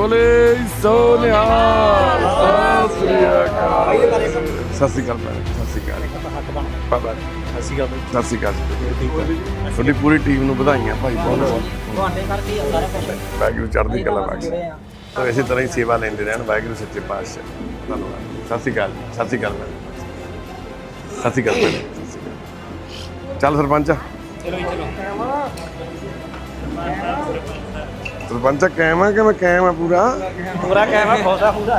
ਬੋਲੇ ਸੋਨਿਆ ਸਤਿ ਸ੍ਰੀ ਅਕਾਲ। ਸਤਿ ਸ੍ਰੀ ਅਕਾਲ ਭੈਣ ਸਤਿ ਸ੍ਰੀ ਅਕਾਲ। ਬਾਬਾ ਅਸੀਂ ਗੱਲ ਸਤਿ ਸ੍ਰੀ ਅਕਾਲ। ਤੁਹਾਡੀ ਪੂਰੀ ਟੀਮ ਨੂੰ ਵਧਾਈਆਂ ਭਾਈ ਬਹੁਤ ਬਹੁਤ। ਤੁਹਾਡੇ ਕਰਕੇ ਹੀ ਆ ਸਾਰਾ ਕੁਝ ਵਾਹਿਗੁਰੂ ਚੜ੍ਹਦੀ ਕਲਾ ਬਖਸ਼ ਤਾਂ ਇਸੇ ਤਰ੍ਹਾਂ ਹੀ ਸੇਵਾ ਲੈਂਦੇ ਰਹਿਣ। ਵਾਹਿਗੁਰੂ ਸੱਚੇ ਪਾਤਸ਼ਾਹ। ਧੰਨਵਾਦ। ਸਤਿ ਸ੍ਰੀ ਅਕਾਲ ਜੀ, ਸਤਿ ਸ੍ਰੀ ਅਕਾਲ ਭੈਣ ਸਤਿ ਸ੍ਰੀ ਅਕਾਲ ਭੈਣ, ਸਤਿ ਸ੍ਰੀ ਅਕਾਲ ਚੱਲ ਸਰਪੰਚ। ਚਲੋ ਜੀ ਚਲੋ। ਸਰਪੰਚ ਕਾਇਮ ਆ ਕਿ ਮੈਂ ਕਾਇਮ ਆ ਪੂਰਾ? ਪੂਰਾ ਕਹਿਵਾ ਖੋਦਾ ਪੂਰਾ।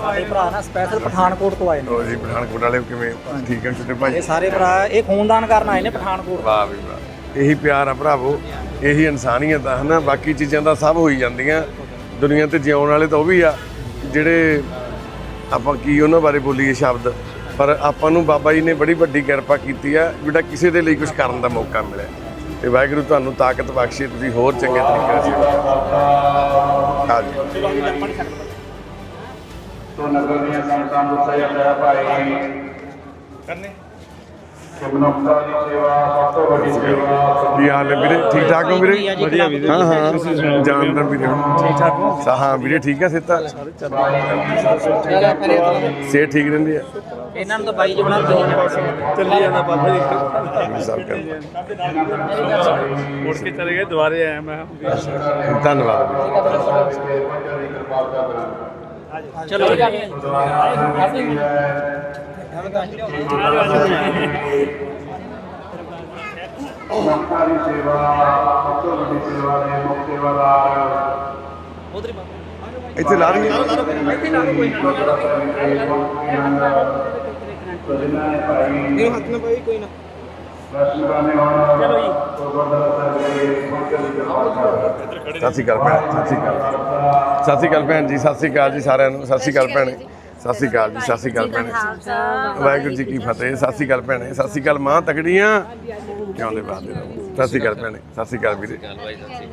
ਸਾਡੇ ਭਰਾ ਨਾ ਸਪੈਸ਼ਲ ਪਠਾਨਕੋਟ ਤੋਂ ਆਏ ਨੇ। ਲੋ ਜੀ ਪਠਾਨਕੋਟ ਵਾਲੇ ਕਿਵੇਂ? ਠੀਕ ਹੈ ਛੋਟੇ ਭਾਈ? ਇਹ ਸਾਰੇ ਭਰਾ ਇਹ ਖੂਨਦਾਨ ਕਰਨ ਆਏ ਨੇ ਪਠਾਨਕੋਟ। ਵਾਹ ਵੀ ਵਾਹ। ਇਹੀ ਪਿਆਰ ਆ ਭਰਾਵੋ ਇਹੀ ਇਨਸਾਨੀਅਤ ਆ ਹਨਾ? ਬਾਕੀ ਚੀਜ਼ਾਂ ਤਾਂ ਸਭ ਹੋਈ ਜਾਂਦੀਆਂ। ਦੁਨੀਆ ਤੇ ਜਿਉਣ ਵਾਲੇ ਤਾਂ ਉਹ ਵੀ ਆ। ਜਿਹੜੇ ਆਪਾਂ ਕੀ ਉਹਨਾਂ ਬਾਰੇ ਬੋਲੀਏ ਸ਼ਬਦ? ਪਰ ਆਪਾਂ ਨੂੰ ਬਾਬਾ ਜੀ ਨੇ ਬੜੀ ਵੱਡੀ ਕਿਰਪਾ ਕੀਤੀ ਆ ਜਿਹੜਾ ਕਿਸੇ ਦੇ ਲਈ ਕੁਝ ਕਰਨ ਦਾ ਮੌਕਾ ਮਿਲਿਆ। ਤੇ ਵਾਹਿਗੁਰੂ ਤੁਹਾਨੂੰ ਤਾਕਤ ਬਖਸ਼ੇ ਤੁਸੀਂ ਹੋਰ ਚੰਗੇ ਤਰੀਕੇ ਨਾਲ ਸੇਵਾ ਕਰੋ ਆ ਜੀ ਤੋ ਨਗਰ ਦੀਆਂ ਸੰਗਤਾਂ ਨੂੰ ਗਿਆ ਭਾਈ। ਕਰਨੇ। ਕਿ ਹਾਲ ਹੈ ਵੀਰੇ? ਠੀਕ ਠਾਕ ਹੋ ਵੀਰੇ? ਵਧੀਆ ਵੀਰੇ। ਹਾਂ ਹਾਂ। ਜਾਨਦਾਰ ਵੀਰੇ ਠੀਕ ਠਾਕ ਹੋ? ਹਾਂ ਵੀਰੇ ਠੀਕ ਆ ਸਿੱਤਾ ਸੇ ਠੀਕ ਰਹਿੰਦੀ ਆ? ਇਹਨਾਂ ਨੂੰ ਤਾਂ ਬਾਈ ਜੀ ਬਣਾ ਦੋ ਚੱਲੀ ਜਾਂਦਾ ਬਾਬਾ ਜੀ। ਸਭ ਕਰ ਮੁੜ ਕੇ ਚਲੇ ਗਏ ਦੁਬਾਰੇ ਆਇਆ ਮੈਂ। ਧੰਨਵਾਦ। ਚਲੋ ਦੀ ਸੇਵਾ ਸਭ ਤੋਂ ਵੱਡੀ ਸੇਵਾ ਦੇ ਮੁੱਖ ਸੇਵਾਦਾਰ ਉਧਰ ਇੱਥੇ ਲਾ ਰਹੀ ਹੈ ਨੇ। ਹੱਥ ਨਾਲ ਬਾਈ ਕੋਈ ਨਾ। ਦਰਸ਼ਨ ਕਰਨੇ ਹੋਣ ਚਲੋ ਜੀ ਗੁਰਦੁਆਰਾ ਸਤਿ ਸ਼੍ਰੀ ਅਕਾਲ ਭੈਣ ਸਤਿ ਸ਼੍ਰੀ ਅਕਾਲ ਸਤਿ ਸ਼੍ਰੀ ਅਕਾਲ ਭੈਣ ਜੀ ਸਤਿ ਸ਼੍ਰੀ ਅਕਾਲ ਜੀ ਸਾਰਿਆਂ ਨੂੰ ਸਤਿ ਸ਼੍ਰੀ ਅਕਾਲ ਭੈਣੇ ਸਤਿ ਸ਼੍ਰੀ ਅਕਾਲ ਜੀ ਸਤਿ ਸ਼੍ਰੀ ਅਕਾਲ ਭੈਣੇ ਵਾਹਿਗੁਰੂ ਜੀ ਕੀ ਫਤਿਹ ਸਤਿ ਸ਼੍ਰੀ ਅਕਾਲ ਭੈਣੇ ਸਤਿ ਸ਼੍ਰੀ ਅਕਾਲ ਮਾਂ ਤਕੜੀਆਂ ਕਿਉਂ ਦੇ ਬਾਦ ਸਤਿ ਸ਼੍ਰੀ ਅਕਾਲ ਭੈਣੇ ਸਤਿ ਸ਼੍ਰੀ ਅਕਾਲ ਵੀਰੇ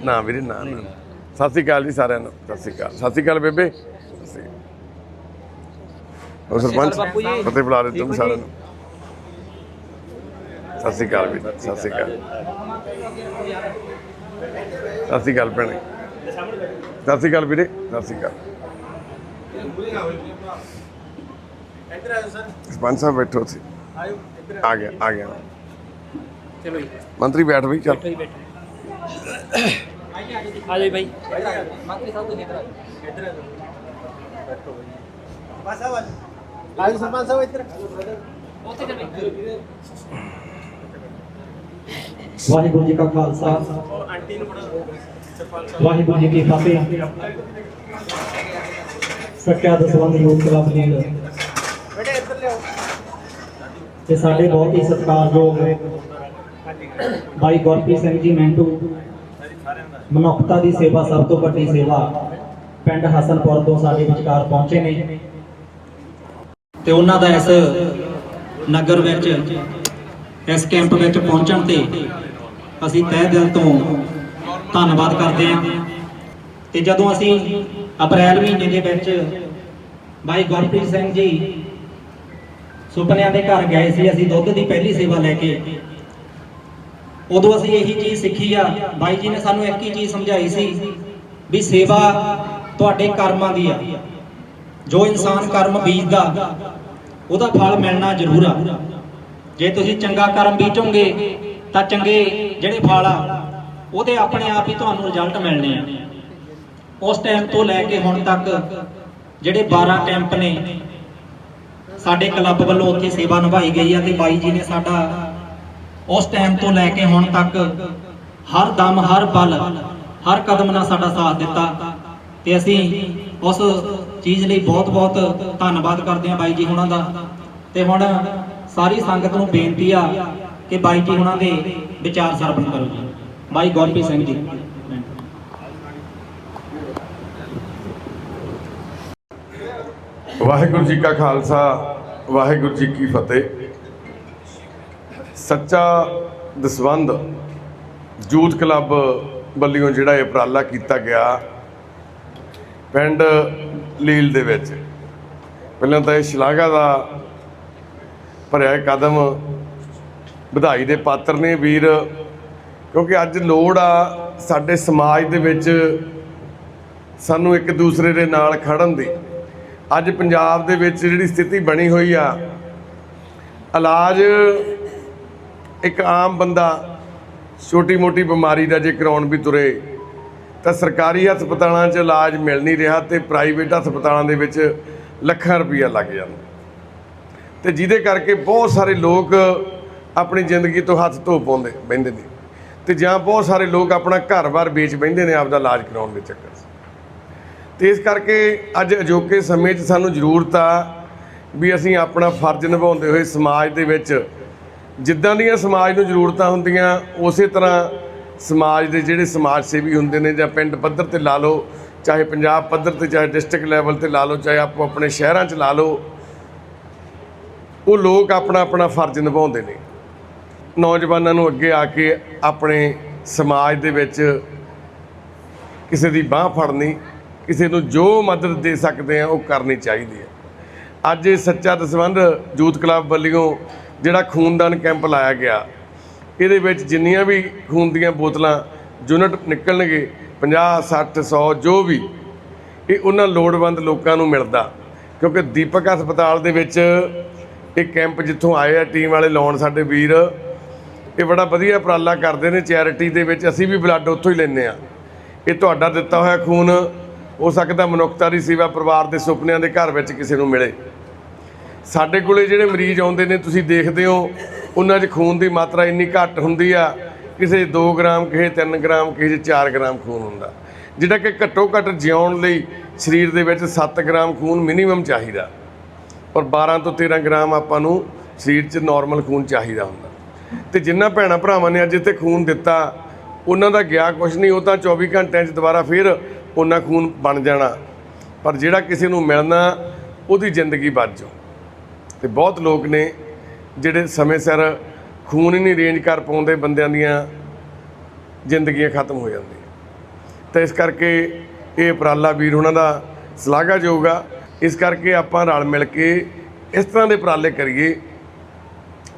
ਨਾ ਵੀਰੇ ਨਾ ਨਾ ਸਤਿ ਸ਼੍ਰੀ ਅਕਾਲ ਜੀ ਸਾਰਿਆਂ ਨੂੰ ਸਤਿ ਸ਼੍ਰੀ ਅਕਾਲ ਸਤਿ ਸ਼੍ਰੀ ਅਕਾਲ ਬੇਬੇ ਸਤਿ ਸ਼੍ਰੀ ਅਕਾਲ। ਸਰਪੰਚ ਫਤਿਹ ਬੁਲਾ ਰਹੇ ਤੁਮ ਸਾਰਿਆਂ ਨੂੰ ਸਤਿ ਸ਼੍ਰੀ ਅਕਾਲ ਵੀਰੇ ਸਤਿ ਸ਼੍ਰੀ ਅਕਾਲ। ਸਤਿ ਸ਼੍ਰੀ ਅਕਾਲ ਭੈਣੇ। ਸਤਿ ਸ਼੍ਰੀ ਅਕਾਲ ਵੀਰੇ ਸਤਿ ਸ਼੍ਰੀ ਅਕਾਲ। ਸਰਪੰਚ ਸਾਹਿਬ ਬੈਠੋ ਸੀ ਆ ਗਿਆ ਆ ਗਿਆ। ਚਲੋ ਜੀ ਮੰਤਰੀ ਬੈਠ ਵੀ ਚੱਲ। ਬੈਠੋ ਜੀ ਬੈਠੋ ਆ ਜਾਈ ਬਾਈ। ਮੰਤਰੀ ਸਾਹਿਬ ਤੁਸੀਂ ਇੱਧਰ ਆ ਜਾਓ ਇੱਧਰ ਆ ਜਾਓ ਬਸ ਆਵਾਜ਼। ਆਜ ਸਰਪੰਚ ਸਾਹਿਬ ਇੱਧਰ। ਉੱਥੇ ਚੱਲ ਬਾਈ। ਵਾਹਿਗੁਰੂ ਜੀ ਕਾ ਖਾਲਸਾ। ਵਾਹਿਗੁਰੂ ਜੀ ਕੀ ਫਤਿਹ। ਸੱਚਾ ਦਸਵੰਦ ਯੂਥ ਕਲੱਬ ਲੀਡ ਬੇਟੇ ਇੱਧਰ ਲਿਆਓ ਤੇ ਸਾਡੇ ਬਹੁਤ ਹੀ ਸਤਿਕਾਰਯੋਗ ਭਾਈ ਗੁਰਪ੍ਰੀਤ ਸਿੰਘ ਜੀ ਮੈਂਟੂ। ਮਨੁੱਖਤਾ ਦੀ ਸੇਵਾ ਸਭ ਤੋਂ ਵੱਡੀ ਸੇਵਾ ਪਿੰਡ ਹਸਨਪੁਰ ਤੋਂ ਸਾਡੇ ਵਿਚਕਾਰ ਪਹੁੰਚੇ ਨੇ। ਤੇ ਉਹਨਾਂ ਦਾ ਇਸ ਨਗਰ ਵਿੱਚ, ਇਸ ਕੈਂਪ ਵਿੱਚ ਪਹੁੰਚਣ ਤੇ ਅਸੀਂ ਤਹਿ ਦਿਲ ਤੋਂ ਧੰਨਵਾਦ ਕਰਦੇ ਹਾਂ। ਤੇ ਜਦੋਂ ਅਸੀਂ ਅਪ੍ਰੈਲ ਮਹੀਨੇ ਦੇ ਵਿੱਚ ਭਾਈ ਗੁਰਪ੍ਰੀਤ ਸਿੰਘ ਜੀ ਸੁਪਨਿਆਂ ਦੇ ਘਰ ਗਏ ਸੀ, ਅਸੀਂ ਦੁੱਧ ਦੀ ਪਹਿਲੀ ਸੇਵਾ ਲੈ ਕੇ, ਉਦੋਂ ਅਸੀਂ ਇਹੀ ਚੀਜ਼ ਸਿੱਖੀ ਆ। ਬਾਈ ਜੀ ਨੇ ਸਾਨੂੰ ਇੱਕ ਹੀ ਚੀਜ਼ ਸਮਝਾਈ ਸੀ ਵੀ ਸੇਵਾ ਤੁਹਾਡੇ ਕਰਮਾਂ ਦੀ ਆ। ਜੋ ਇਨਸਾਨ ਕਰਮ ਬੀਜਦਾ, ਉਹਦਾ ਫਲ ਮਿਲਣਾ ਜ਼ਰੂਰ ਆ। ਜੇ ਤੁਸੀਂ ਚੰਗਾ ਕਰਮ ਬੀਜੋਗੇ, ਤਾਂ ਚੰਗੇ ਜਿਹੜੇ ਫਲ ਆ, ਉਹਦੇ ਆਪਣੇ ਆਪ ਹੀ ਤੁਹਾਨੂੰ ਰਿਜ਼ਲਟ ਮਿਲਣੇ ਆ। ਉਸ ਟਾਈਮ ਤੋਂ ਲੈ ਕੇ ਹੁਣ ਤੱਕ ਜਿਹੜੇ 12 ਕੈਂਪ ਨੇ, ਸਾਡੇ ਕਲੱਬ ਵੱਲੋਂ ਉੱਥੇ ਸੇਵਾ ਨਿਭਾਈ ਗਈ ਆ ਤੇ ਬਾਈ ਜੀ ਨੇ ਸਾਡਾ ਉਸ ਟਾਈਮ ਤੋਂ ਲੈ ਕੇ ਹੁਣ ਤੱਕ ਹਰ ਦਮ, ਹਰ ਪਲ ਹਰ ਕਦਮ ਨਾਲ ਸਾਡਾ ਸਾਥ ਦਿੱਤਾ। ਤੇ ਅਸੀਂ ਉਸ ਚੀਜ਼ ਲਈ ਬਹੁਤ-ਬਹੁਤ ਧੰਨਵਾਦ ਕਰਦੇ ਹਾਂ ਬਾਈ ਜੀ ਹੁਣਾਂ ਦਾ। ਤੇ ਹੁਣ ਸਾਰੀ ਸੰਗਤ ਨੂੰ ਬੇਨਤੀ ਆ ਕਿ ਬਾਈ ਜੀ ਹੁਣਾਂ ਦੇ ਵਿਚਾਰ ਸਰਵਣ ਕਰੋ ਜੀ। ਬਾਈ ਗੁਰਪ੍ਰੀਤ ਸਿੰਘ ਜੀ। ਵਾਹਿਗੁਰੂ ਜੀ ਕਾ ਖਾਲਸਾ, ਵਾਹਿਗੁਰੂ ਜੀ ਕੀ ਫਤਿਹ। ਸੱਚਾ ਦਸਵੰਦ ਯੂਥ ਕਲੱਬ ਵੱਲੋਂ ਜਿਹੜਾ ਇਹ ਉਪਰਾਲਾ ਕੀਤਾ ਗਿਆ ਪਿੰਡ ਲੀਲ ਦੇ ਵਿੱਚ। ਪਹਿਲਾਂ ਤਾਂ ਇਹ ਸ਼ਲਾਘਾ ਦਾ ਭਰਿਆ ਕਦਮ ਵਧਾਈ ਦੇ ਪਾਤਰ ਨੇ ਵੀਰ। ਕਿਉਂਕਿ ਅੱਜ ਲੋੜ ਆ ਸਾਡੇ ਸਮਾਜ ਦੇ ਵਿੱਚ ਸਾਨੂੰ ਇੱਕ ਦੂਸਰੇ ਦੇ ਨਾਲ ਖੜਨ ਦੀ। ਅੱਜ ਪੰਜਾਬ ਦੇ ਵਿੱਚ ਜਿਹੜੀ ਸਥਿਤੀ ਬਣੀ ਹੋਈ ਆ, ਇਲਾਜ ਇੱਕ ਆਮ ਬੰਦਾ ਛੋਟੀ ਮੋਟੀ ਬਿਮਾਰੀ ਦਾ ਜੇ ਕਰਾਉਣ ਵੀ ਤੁਰੇ, ਤਾਂ ਸਰਕਾਰੀ ਹਸਪਤਾਲਾਂ 'ਚ ਇਲਾਜ ਮਿਲ ਨਹੀਂ ਰਿਹਾ ਤੇ ਪ੍ਰਾਈਵੇਟ ਹਸਪਤਾਲਾਂ ਦੇ ਵਿੱਚ ਲੱਖਾਂ ਰੁਪਈਆ ਲੱਗ ਜਾਂਦਾ। ਤੇ ਜਿਹਦੇ ਕਰਕੇ ਬਹੁਤ ਸਾਰੇ ਲੋਕ ਆਪਣੀ ਜ਼ਿੰਦਗੀ ਤੋਂ ਹੱਥ ਧੋ ਪਾਉਂਦੇ, ਬਹਿੰਦੇ ਨੇ ਤੇ ਜਾਂ ਬਹੁਤ ਸਾਰੇ ਲੋਕ ਆਪਣਾ ਘਰ-ਬਾਰ ਵੇਚ ਬਹਿੰਦੇ ਨੇ, ਆਪਦਾ ਇਲਾਜ ਕਰਾਉਣ ਦੇ ਚੱਕਰ 'ਚ। ਤੇ ਇਸ ਕਰਕੇ ਅੱਜ ਅਜੋਕੇ ਸਮੇਂ 'ਚ ਸਾਨੂੰ ਜ਼ਰੂਰਤ ਆ ਵੀ ਅਸੀਂ ਆਪਣਾ ਫਰਜ਼ ਨਿਭਾਉਂਦੇ ਹੋਏ ਸਮਾਜ ਦੇ ਵਿੱਚ ਜਿੱਦਾਂ ਦੀਆਂ ਸਮਾਜ ਨੂੰ ਜ਼ਰੂਰਤਾਂ ਹੁੰਦੀਆਂ, ਉਸੇ ਤਰ੍ਹਾਂ ਸਮਾਜ ਦੇ ਜਿਹੜੇ ਸਮਾਜ ਸੇਵੀ ਹੁੰਦੇ ਨੇ ਜਾਂ ਪਿੰਡ ਪੱਧਰ ਤੇ ਲਾ ਲਓ, ਚਾਹੇ ਪੰਜਾਬ ਪੱਧਰ ਤੇ, ਚਾਹੇ ਡਿਸਟ੍ਰਿਕਟ ਲੈਵਲ ਤੇ ਲਾ ਲਓ, ਚਾਹੇ ਆਪੋ ਆਪਣੇ ਸ਼ਹਿਰਾਂ 'ਚ ਲਾ ਲਓ, ਉਹ ਲੋਕ ਆਪਣਾ ਆਪਣਾ ਫਰਜ਼ ਨਿਭਾਉਂਦੇ ਨੇ। ਨੌਜਵਾਨਾਂ ਨੂੰ ਅੱਗੇ ਆ ਕੇ ਆਪਣੇ ਸਮਾਜ ਦੇ ਵਿੱਚ ਕਿਸੇ ਦੀ ਬਾਹ ਫੜਨੀ, ਕਿਸੇ ਨੂੰ ਜੋ ਮਦਦ ਦੇ ਸਕਦੇ ਆ, ਉਹ ਕਰਨੀ ਚਾਹੀਦੀ ਹੈ। ਅੱਜ ਇਹ ਸੱਚਾ ਦਸਵੰਧ ਯੂਥ ਕਲੱਬ ਵੱਲੋਂ ਜਿਹੜਾ ਖੂਨਦਾਨ ਕੈਂਪ ਲਾਇਆ ਗਿਆ, ਇਹਦੇ ਵਿੱਚ ਜਿੰਨੀਆਂ ਵੀ ਖੂਨ ਦੀਆਂ ਬੋਤਲਾਂ ਯੂਨਿਟ ਨਿਕਲਣਗੇ 50 60 100 ਜੋ ਵੀ, ਇਹ ਉਹਨਾਂ ਲੋੜਵੰਦ ਲੋਕਾਂ ਨੂੰ ਮਿਲਦਾ। ਕਿਉਂਕਿ ਦੀਪਕ ਹਸਪਤਾਲ ਦੇ ਵਿੱਚ ਇਹ ਕੈਂਪ ਜਿੱਥੋਂ ਆਏ ਆ, ਟੀਮ ਵਾਲੇ ਲਾਉਣ ਸਾਡੇ ਵੀਰ ਇਹ ਬੜਾ ਵਧੀਆ ਉਪਰਾਲਾ ਕਰਦੇ ਨੇ ਚੈਰਿਟੀ ਦੇ ਵਿੱਚ, ਅਸੀਂ ਵੀ ਬਲੱਡ ਉੱਥੋਂ ਹੀ ਲੈਂਦੇ ਆ ਇਹ ਤੁਹਾਡਾ ਦਿੱਤਾ ਹੋਇਆ ਖੂਨ, ਹੋ ਸਕਦਾ ਮਨੁੱਖਤਾ ਦੀ ਸੇਵਾ ਪਰਿਵਾਰ ਦੇ ਸੁਪਨਿਆਂ ਦੇ ਘਰ ਵਿੱਚ ਕਿਸੇ ਨੂੰ ਮਿਲੇ। ਸਾਡੇ ਕੋਲੇ ਜਿਹੜੇ ਮਰੀਜ਼ ਆਉਂਦੇ ਨੇ, ਤੁਸੀਂ ਦੇਖਦੇ ਹੋ, ਉਹਨਾਂ 'ਚ ਖੂਨ ਦੀ ਮਾਤਰਾ ਇੰਨੀ ਘੱਟ ਹੁੰਦੀ ਆ, ਕਿਸੇ 2 ਗ੍ਰਾਮ, ਕਿਸੇ 3 ਗ੍ਰਾਮ, ਕਿਸੇ 'ਚ 4 ਗ੍ਰਾਮ ਖੂਨ ਹੁੰਦਾ। ਜਿਹੜਾ ਕਿ ਘੱਟੋ ਘੱਟ ਜਿਉਣ ਲਈ ਸਰੀਰ ਦੇ ਵਿੱਚ 7 ਗ੍ਰਾਮ ਖੂਨ ਮਿਨੀਮਮ ਚਾਹੀਦਾ। ਔਰ 12 ਤੋਂ 13 ਗ੍ਰਾਮ ਆਪਾਂ ਨੂੰ ਸਰੀਰ 'ਚ ਨਾਰਮਲ ਖੂਨ ਚਾਹੀਦਾ ਹੁੰਦਾ। ਤੇ ਜਿੰਨਾ ਭੈਣਾ ਭਰਾਵਾਂ ਨੇ ਅੱਜ ਇੱਥੇ ਖੂਨ ਦਿੱਤਾ, ਉਹਨਾਂ ਦਾ ਗਿਆ ਕੁਝ ਨਹੀਂ, ਉਹ ਤਾਂ 24 ਘੰਟਿਆਂ 'ਚ ਦੁਬਾਰਾ ਫਿਰ ਉਹਨਾਂ ਖੂਨ ਬਣ ਜਾਣਾ। ਪਰ ਜਿਹੜਾ ਕਿਸੇ ਨੂੰ ਮਿਲਣਾ, ਉਹਦੀ ਜ਼ਿੰਦਗੀ ਬਚ ਜਾਓ ਤੇ ਬਹੁਤ ਲੋਕ ਨੇ ਜਿਹੜੇ ਸਮੇਂ ਸਿਰ ਖੂਨ ਹੀ ਨਹੀਂ ਰੇਂਜ ਕਰ ਪਾਉਂਦੇ ਬੰਦਿਆਂ ਦੀਆਂ, ਜ਼ਿੰਦਗੀਆਂ ਖਤਮ ਹੋ ਜਾਂਦੀਆਂ। ਤਾਂ ਇਸ ਕਰਕੇ ਇਹ ਉਪਰਾਲਾ ਵੀਰ ਉਹਨਾਂ ਦਾ ਸ਼ਲਾਘਾਯੋਗ ਆ। ਇਸ ਕਰਕੇ ਆਪਾਂ ਰਲ ਮਿਲ ਕੇ ਇਸ ਤਰ੍ਹਾਂ ਦੇ ਉਪਰਾਲੇ ਕਰੀਏ।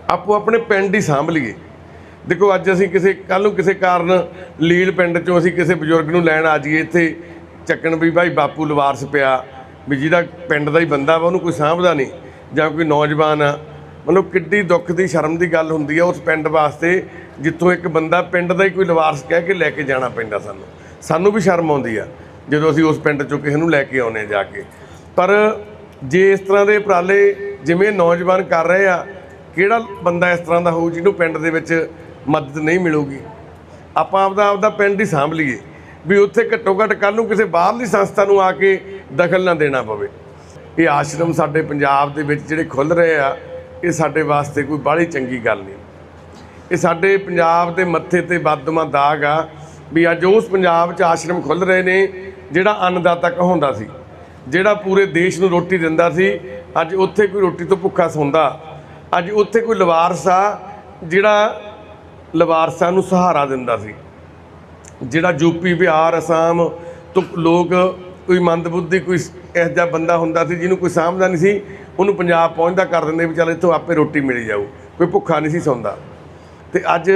ਆਪੋ ਆਪਣੇ ਪਿੰਡ ਹੀ ਸਾਂਭ ਲਈਏ। ਦੇਖੋ, ਅੱਜ ਅਸੀਂ ਕਿਸੇ ਕੱਲ ਨੂੰ ਕਿਸੇ ਕਾਰਨ ਲੀਲ ਪਿੰਡ ਚੋਂ ਅਸੀਂ ਕਿਸੇ ਬਜ਼ੁਰਗ ਨੂੰ ਲੈਣ ਆ ਜਾਈਏ, ਇੱਥੇ ਚੱਕਣ ਵੀ ਭਾਈ ਬਾਪੂ ਲਵਾਰਸ ਪਿਆ, ਵੀ ਜਿਹਦਾ ਪਿੰਡ ਦਾ ਹੀ ਬੰਦਾ ਵਾ, ਉਹਨੂੰ ਕੋਈ ਸਾਂਭਦਾ ਨਹੀਂ, ਜਾਂ ਕੋਈ ਨੌਜਵਾਨ ਆ। ਮਤਲਬ ਕਿੱਡੀ ਦੁੱਖ ਦੀ, ਸ਼ਰਮ ਦੀ ਗੱਲ ਹੁੰਦੀ ਆ ਉਸ ਪਿੰਡ ਵਾਸਤੇ, ਜਿੱਥੋਂ ਇੱਕ ਬੰਦਾ ਪਿੰਡ ਦਾ ਹੀ ਕੋਈ ਲਵਾਰਸ ਕਹਿ ਕੇ ਲੈ ਕੇ ਜਾਣਾ ਪੈਂਦਾ ਸਾਨੂੰ। ਸਾਨੂੰ ਵੀ ਸ਼ਰਮ ਆਉਂਦੀ ਆ, ਜਦੋਂ ਅਸੀਂ ਉਸ ਪਿੰਡ ਚੋਂ ਕਿਸੇ ਨੂੰ ਲੈ ਕੇ ਆਉਨੇ ਜਾ ਕੇ। ਪਰ ਜੇ ਇਸ ਤਰ੍ਹਾਂ ਦੇ ਉਪਰਾਲੇ ਜਿਵੇਂ ਨੌਜਵਾਨ ਕਰ ਰਹੇ ਆ ਕਿਹੜਾ ਬੰਦਾ ਇਸ ਤਰ੍ਹਾਂ ਦਾ ਹੋਊ ਜਿਹਨੂੰ ਪਿੰਡ ਦੇ ਵਿੱਚ ਮਦਦ ਨਹੀਂ ਮਿਲੂਗੀ? ਆਪਾਂ ਆਪਦਾ ਆਪਦਾ ਪਿੰਡ ਹੀ ਸਾਂਭ ਲਈਏ ਵੀ ਉੱਥੇ ਘੱਟੋ ਘੱਟ ਕੱਲ ਨੂੰ ਕਿਸੇ ਬਾਹਰਲੀ ਸੰਸਥਾ ਨੂੰ ਆ ਕੇ ਦਖਲ ਨਾ ਦੇਣਾ ਪਵੇ। ਇਹ ਆਸ਼ਰਮ ਸਾਡੇ ਪੰਜਾਬ ਦੇ ਵਿੱਚ ਜਿਹੜੇ ਖੁੱਲ ਰਹੇ ਆ, ਇਹ ਸਾਡੇ ਵਾਸਤੇ ਕੋਈ ਬਾਹਲੀ ਚੰਗੀ ਗੱਲ ਨਹੀਂ। ਇਹ ਸਾਡੇ ਪੰਜਾਬ ਦੇ ਮੱਥੇ ਤੇ ਬਦਦਮਾ ਦਾਗ ਆ ਵੀ ਅੱਜ ਉਸ ਪੰਜਾਬ 'ਚ ਆਸ਼ਰਮ ਖੁੱਲ ਰਹੇ ਨੇ ਜਿਹੜਾ ਅੰਨਦਾਤਾ ਕਹਾਉਂਦਾ ਸੀ। ਜਿਹੜਾ ਪੂਰੇ ਦੇਸ਼ ਨੂੰ ਰੋਟੀ ਦਿੰਦਾ ਸੀ, ਅੱਜ ਉੱਥੇ ਕੋਈ ਰੋਟੀ ਤੋਂ ਭੁੱਖਾ ਸੌਂਦਾ ਅੱਜ ਉੱਥੇ ਕੋਈ ਲਵਾਰਸ ਆ ਜਿਹੜਾ ਲਵਾਰਸਾਂ ਨੂੰ ਸਹਾਰਾ ਦਿੰਦਾ ਸੀ। ਜਿਹੜਾ ਯੂਪੀ ਬਿਹਾਰ, ਅਸਾਮ ਤੋਂ ਲੋਕ ਕੋਈ ਮੰਦਬੁੱਧੀ, ਕੋਈ ਇਹੋ ਜਿਹਾ ਬੰਦਾ ਹੁੰਦਾ ਸੀ ਜਿਹਨੂੰ ਕੋਈ ਸਾਂਭਦਾ ਨਹੀਂ ਸੀ, ਉਹਨੂੰ ਪੰਜਾਬ ਪਹੁੰਚਦਾ ਕਰ ਦਿੰਦੇ ਵੀ ਚੱਲ ਇੱਥੋਂ ਆਪੇ ਰੋਟੀ ਮਿਲ ਜਾਊ, ਕੋਈ ਭੁੱਖਾ ਨਹੀਂ ਸੀ ਸੌਂਦਾ। ਤੇ ਅੱਜ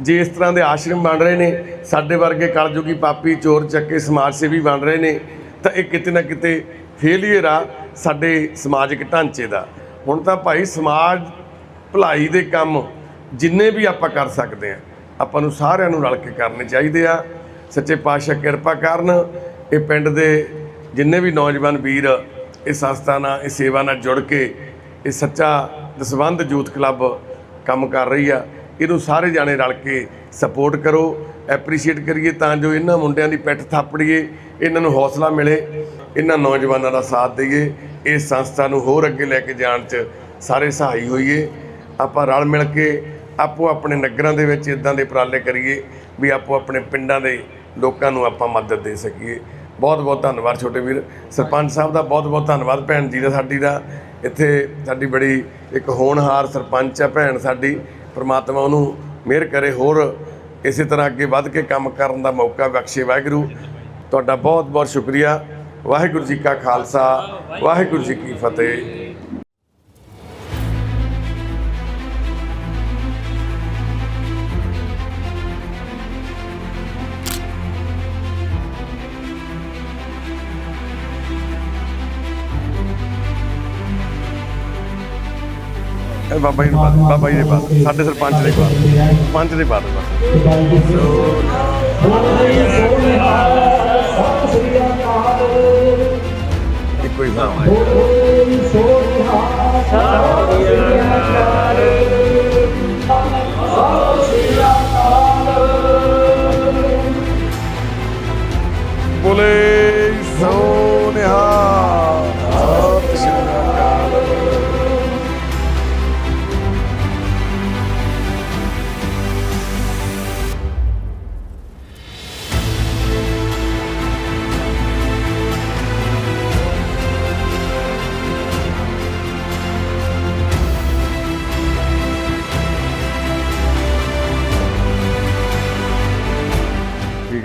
ਜੇ ਇਸ ਤਰ੍ਹਾਂ ਦੇ ਆਸ਼ਰਮ ਬਣ ਰਹੇ ਨੇ, ਸਾਡੇ ਵਰਗੇ ਕਲਯੁਗੀ ਪਾਪੀ, ਚੋਰ ਚੱਕੇ, ਸਮਾਜ ਸੇਵੀ ਬਣ ਰਹੇ ਨੇ, ਤਾਂ ਇਹ ਕਿਤੇ ਨਾ ਕਿਤੇ ਫੇਲੀਅਰ ਆ ਸਾਡੇ ਸਮਾਜਿਕ ਢਾਂਚੇ ਦਾ। ਹੁਣ ਤਾਂ ਭਾਈ ਸਮਾਜ ਭਲਾਈ ਦੇ ਕੰਮ ਜਿੰਨੇ ਵੀ ਆਪਾਂ ਕਰ ਸਕਦੇ ਆ ਆਪਾਂ ਨੂੰ ਸਾਰਿਆਂ ਨੂੰ ਰਲ ਕੇ ਕਰਨੇ ਚਾਹੀਦੇ ਆ। ਸੱਚੇ ਪਾਤਸ਼ਾਹ ਕਿਰਪਾ ਕਰਨ, ਇਹ ਪਿੰਡ ਦੇ ਜਿੰਨੇ ਵੀ ਨੌਜਵਾਨ ਵੀਰ ਇਸ ਸੰਸਥਾ ਨਾਲ ਇਸ ਸੇਵਾ ਨਾਲ ਜੁੜ ਕੇ, ਇਹ ਸੱਚਾ ਦਸਵੰਧ ਯੂਥ ਕਲੱਬ ਕੰਮ ਕਰ ਰਹੀ ਆ। ਇਹਨੂੰ ਸਾਰੇ ਜਾਣੇ ਰਲ ਕੇ ਸਪੋਰਟ ਕਰੋ, ਐਪਰੀਸ਼ੀਏਟ ਕਰੀਏ ਤਾਂ ਜੋ ਇਹਨਾਂ ਮੁੰਡਿਆਂ ਦੀ ਪਿੱਠ ਥਾਪੜੀਏ, ਇਹਨਾਂ ਨੂੰ ਹੌਸਲਾ ਮਿਲੇ। ਇਹਨਾਂ ਨੌਜਵਾਨਾਂ ਦਾ ਸਾਥ ਦਈਏ, ਇਸ ਸੰਸਥਾ ਨੂੰ ਹੋਰ ਅੱਗੇ ਲੈ ਕੇ ਜਾਣ 'ਚ ਸਾਰੇ ਸਹਾਈ ਹੋਈਏ। ਆਪਾਂ ਰਲ ਮਿਲ ਕੇ ਆਪੋ ਆਪਣੇ ਨਗਰਾਂ ਦੇ ਵਿੱਚ ਇਦਾਂ ਦੇ ਉਪਰਾਲੇ ਕਰੀਏ ਵੀ ਆਪੋ ਆਪਣੇ ਪਿੰਡਾਂ ਦੇ ਲੋਕਾਂ ਨੂੰ ਆਪਾਂ ਮਦਦ ਦੇ ਸਕੀਏ। ਬਹੁਤ ਬਹੁਤ ਧੰਨਵਾਦ ਛੋਟੇ ਵੀਰ। ਸਰਪੰਚ ਸਾਹਿਬ ਦਾ ਬਹੁਤ ਬਹੁਤ ਧੰਨਵਾਦ ਭੈਣ ਜੀ ਦਾ, ਸਾਡੀ ਦਾ। ਇੱਥੇ ਸਾਡੀ ਬੜੀ ਇੱਕ ਹੋਣਹਾਰ ਸਰਪੰਚ ਆ ਭੈਣ ਸਾਡੀ। ਪ੍ਰਮਾਤਮਾ ਉਹਨੂੰ ਮਿਹਰ ਕਰੇ ਹੋਰ। ਇਸੇ ਤਰ੍ਹਾਂ ਅੱਗੇ ਵੱਧ ਕੇ ਕੰਮ ਕਰਨ ਦਾ ਮੌਕਾ ਬਖਸ਼ੇ ਵਾਹਿਗੁਰੂ। ਤੁਹਾਡਾ ਬਹੁਤ ਬਹੁਤ ਸ਼ੁਕਰੀਆ। वाहेगुरू जी का खालसा, वाहेगुरू जी की फतेह। बाबा जी ने बात साढ़े सरपंच ने बात पंच ने बात तो- बस ਇੱਕੋ ਹੀ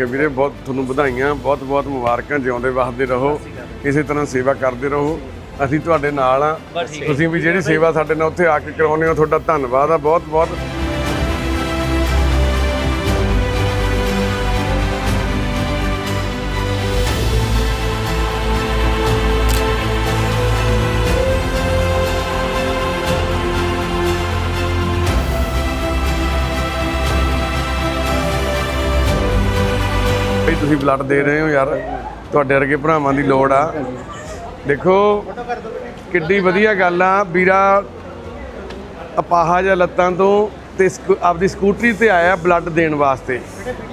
ਠੀਕ ਹੈ ਵੀਰੇ ਬਹੁਤ ਤੁਹਾਨੂੰ ਵਧਾਈਆਂ ਬਹੁਤ ਬਹੁਤ ਮੁਬਾਰਕਾਂ ਜਿਉਂਦੇ ਵਸਦੇ ਰਹੋ ਇਸੇ ਤਰ੍ਹਾਂ ਸੇਵਾ ਕਰਦੇ ਰਹੋ ਅਸੀਂ ਤੁਹਾਡੇ ਨਾਲ ਆ। ਤੁਸੀਂ ਵੀ ਜਿਹੜੀ ਸੇਵਾ ਸਾਡੇ ਨਾਲ ਉੱਥੇ ਆ ਕੇ ਕਰਾਉਂਦੇ ਹੋ ਤੁਹਾਡਾ ਧੰਨਵਾਦ ਆ ਬਹੁਤ ਬਹੁਤ ਤੁਸੀਂ ਬਲੱਡ ਦੇ ਰਹੇ ਹੋ ਯਾਰ। ਤੁਹਾਡੇ ਵਰਗੇ ਭਰਾਵਾਂ ਦੀ ਲੋੜ ਆ। ਦੇਖੋ, ਕਿੱਡੀ ਵਧੀਆ ਗੱਲ ਆ। ਵੀਰਾ ਅਪਾਹਾ ਜਾਂ ਲੱਤਾਂ ਤੋਂ ਤੇ ਸਕੂ- ਆਪਦੀ ਸਕੂਟਰੀ ਤੇ ਆਇਆ ਬਲੱਡ ਦੇਣ ਵਾਸਤੇ।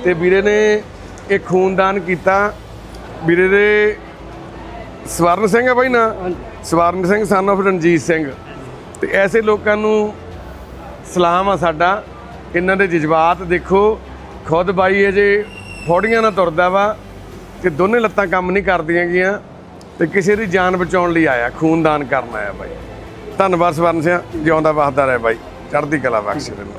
ਤੇ ਵੀਰੇ ਨੇ ਇਹ ਖੂਨਦਾਨ ਕੀਤਾ। ਵੀਰੇ ਦੇ ਸਵਰਨ ਸਿੰਘ ਆ ਬਾਈ ਨਾ? ਸਵਰਨ ਸਿੰਘ ਸਨ of ਰਣਜੀਤ ਸਿੰਘ। ਤੇ ਐਸੇ ਲੋਕਾਂ ਨੂੰ ਸਲਾਮ ਆ ਸਾਡਾ। ਇਹਨਾਂ ਦੇ ਜਜ਼ਬਾਤ ਦੇਖੋ। ਖੁਦ ਬਾਈ ਅਜੇ ਫੋੜੀਆਂ ਨਾਲ ਤੁਰਦਾ ਵਾ ਤੇ ਦੋਨੇ ਲੱਤਾਂ ਕੰਮ ਨਹੀਂ ਕਰਦੀਆਂ ਗੀਆਂ ਤੇ ਕਿਸੇ ਦੀ ਜਾਨ ਬਚਾਉਣ ਲਈ ਆਇਆ, ਖੂਨਦਾਨ ਕਰਨ ਆਇਆ ਬਾਈ। ਧੰਨਵਾਦ ਸਵਰਨ ਸਿੰਘ, ਜਿਉਂਦਾ ਵਸਦਾ ਰਹੇ ਬਾਈ। ਚੜ੍ਹਦੀ ਕਲਾ ਬਖਸ਼ੇ ਤੈਨੂੰ।